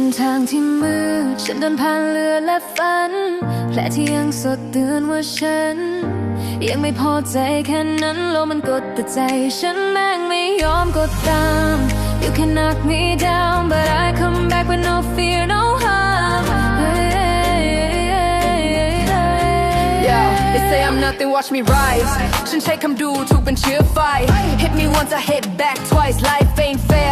นทางที่มืดฉันเดินผ่านเรือและฝันและที่ยังสดเตือนว่าฉัน ยังไม่พอใจแค่นั้นโลมันกดแต่ใจ ฉันแม่งไม่ยอมกดตาม You can knock me down but I come back with no fear no harm Yeah, they say I'm nothing, watch me rise ฉันใช้คำดูถูกเป็นเชื้อไฟ Hit me once, I hit back twice Life ain't fair,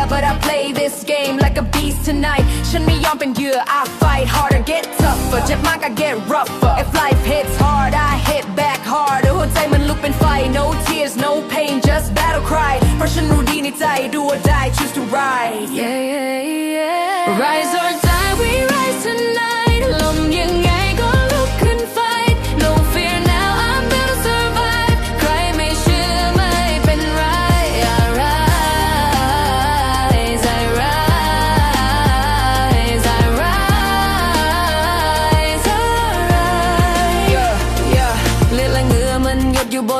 tonight ฉันไม่ยอมเป็นเหยื่อ I fight harder, get tougher เจ็บมาก I get rougher If life hits hard, I hit back harder หัวใจมันลุกเป็นไฟ No tears, no pain, just battle cry เพราะฉันรู้ดีในใจ do or die, choose to ride Yeah, yeah, yeah.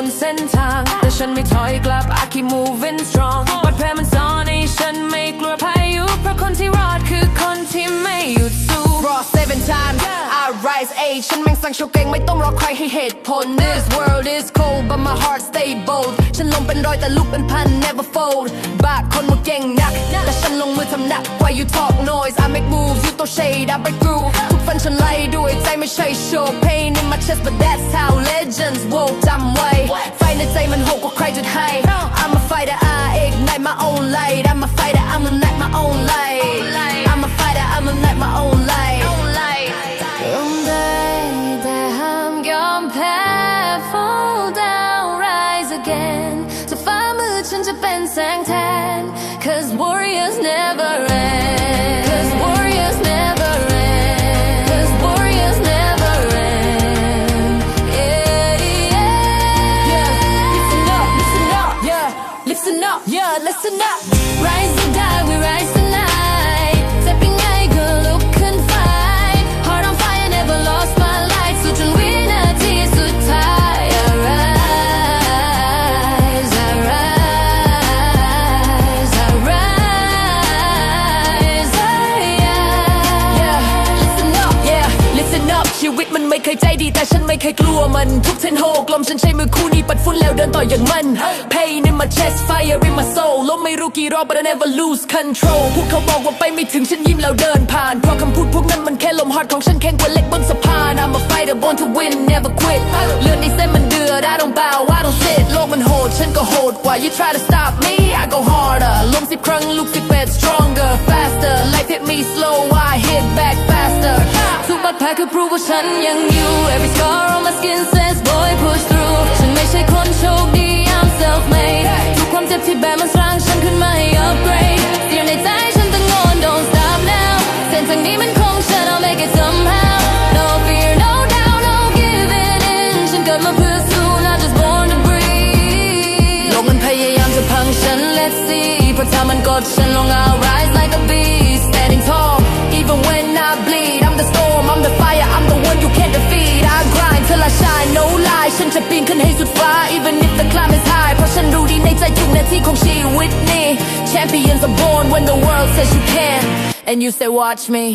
นเส้นทาง แต่ฉันไม่ถอยกลับ I keep moving strong บาดแผลมันซ่อนให้ฉันไม่กลัวพายุเพราะคนที่รอดคือคนที่ไม่หยุดสู้ Raw seven times I rise eight ฉันแม่งสั่งโชว์เก่งไม่ต้องรอใครให้เหตุผล This world is cold but my heart stay bold ฉันลงเป็นรอยแต่ลุกเป็นพัน never fold บาดคนมาเก่งนักแต่ฉันลงมือทำหนัก Why you talk noise I make moves you throw shade I break through 分成来日为在没谁说 Pain in my chest but that's how legends walk that way Find the time and hope will cry to high. I'm a fighter I ignite my own light. I'm a fighter I'm gonna ignite my own light. I'm a fighter I'm gonna ignite my own light. Cause warriors never แต่ฉันไม่เคยกลัวมันทุกเส้นโหกลมฉันใช้มือคู่นี้ปัดฝุ่นแล้วเดินต่ออย่างมัน Pain in my chest, fire in my soul ล้มไม่รู้กี่รอบ but I never lose control พวกเขาบอกว่าไปไม่ถึงฉันยิ้มแล้วเดินผ่าน เพราะคำพูดพวกนั้นมันแค่ลม heart ของฉันแข็งกว่าเหล็กบนสะพาน I'm a fighter born to win never quit เลือดในเส้นมันเดือด I don't bow I don't sit โลกมันโหดฉันก็โหดกว่า you try to stop me I go harder ล้มสิบครั้ง คือ proof ว่าฉันยังอยู่ Every scar on my skin says boy push through ฉันไม่ใช่คนโชคดี I'm self made ทุกความเจ็บที่แบกมันสร้างฉันขึ้นมาให้ upgrade เสียงในใจฉันตะโกน don't stop now เส้นทางนี้มันของฉัน I'll make it somehow no fear no doubt no giving in ฉันเกิดมาเพื่อสู้ not just born to breathe โลกมันพยายามจะพังฉัน let's see เพราะถ้ามันกดฉันลง I'll rise like a beast standing tall Even when I bleed I'm the storm นให้สุดฟ้า Even if the climb is high เพราะฉันรู้ดีในใจทุกนาทีของชีวิตนี้ Champions are born when the world says you can And you say watch me